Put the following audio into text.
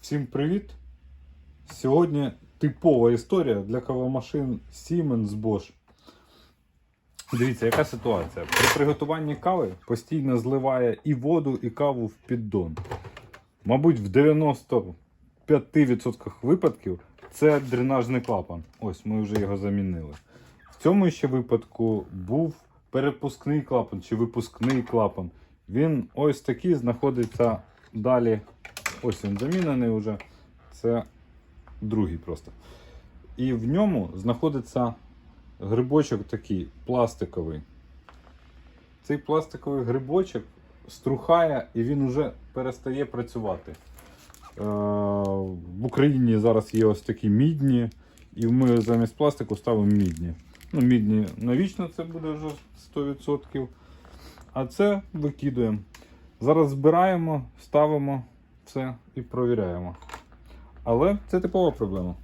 Всім привіт! Сьогодні типова історія для кавомашин Siemens Bosch. Дивіться, яка ситуація. При приготуванні кави постійно зливає і воду, і каву в піддон. Мабуть, в 95% випадків це дренажний клапан. Ось ми вже його замінили. В цьому ще випадку був перепускний клапан чи випускний клапан. Він ось такий знаходиться далі. Ось він замінений вже. Це другий просто. І в ньому знаходиться грибочок такий пластиковий. Цей пластиковий грибочок струхає і він вже перестає працювати. Е, в Україні зараз є ось такі мідні, і ми замість пластику ставимо мідні. Ну, мідні навічно це буде вже 100%. А це викидуємо. Зараз збираємо, ставимо все і провіряємо. Але це типова проблема.